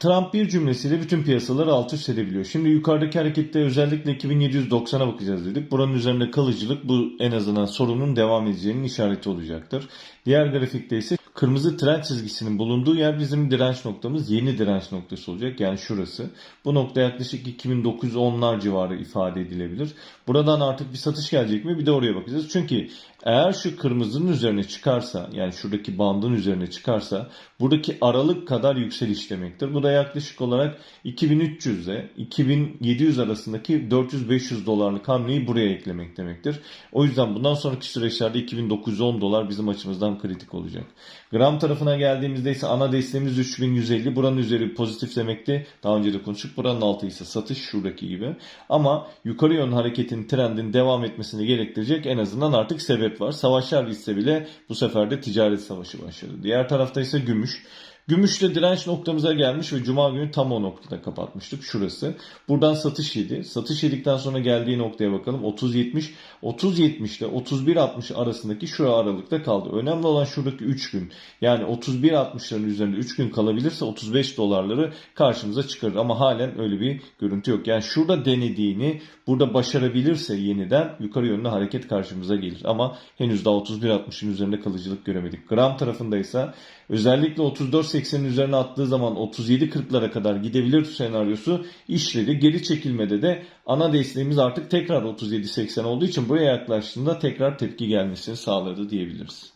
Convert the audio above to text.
Trump bir cümlesiyle bütün piyasaları alt üst edebiliyor. Şimdi yukarıdaki harekette özellikle 2790'a bakacağız dedik. Buranın üzerinde kalıcılık bu en azından sorunun devam edeceğinin işareti olacaktır. Diğer grafikte ise kırmızı trend çizgisinin bulunduğu yer bizim direnç noktamız. Yeni direnç noktası olacak. Yani şurası. Bu nokta yaklaşık 2910'lar civarı ifade edilebilir. Buradan artık bir satış gelecek mi? Bir de oraya bakacağız. Çünkü eğer şu kırmızının üzerine çıkarsa yani şuradaki bandın üzerine çıkarsa buradaki aralık kadar yükseliş demektir. Bu da yaklaşık olarak 2300 ile 2700 arasındaki 400-500 dolarlık hamleyi buraya eklemek demektir. O yüzden bundan sonraki süreçlerde 2910 dolar bizim açımızdan kritik olacak. Gram tarafına geldiğimizde ise ana desteğimiz 3150. Buranın üzeri pozitif demekti. Daha önce de konuştuk. Buranın altı ise satış şuradaki gibi. Ama yukarı yönlü hareketin trendin devam etmesini gerektirecek en azından artık sebep var. Savaşlar bitse bile bu sefer de ticaret savaşı başladı. Diğer tarafta ise gümüş. Gümüşte direnç noktamıza gelmiş ve cuma günü tam o noktada kapatmıştık. Şurası. Buradan satış yedi. Satış yedikten sonra geldiği noktaya bakalım. 30.70. 30.70 ile 31.60 arasındaki şu aralıkta kaldı. Önemli olan şuradaki 3 gün. Yani 31.60'ların üzerinde 3 gün kalabilirse 35 dolarları karşımıza çıkarır. Ama halen öyle bir görüntü yok. Yani şurada denediğini burada başarabilirse yeniden yukarı yönlü hareket karşımıza gelir. Ama henüz daha 31.60'ın üzerinde kalıcılık göremedik. Gram tarafındaysa özellikle 34.80'in üzerine attığı zaman 37.40'lara kadar gidebilir senaryosu işledi. Geri çekilmede de ana desteğimiz artık tekrar 37.80 olduğu için buraya yaklaştığında tekrar tepki gelmesini sağladı diyebiliriz.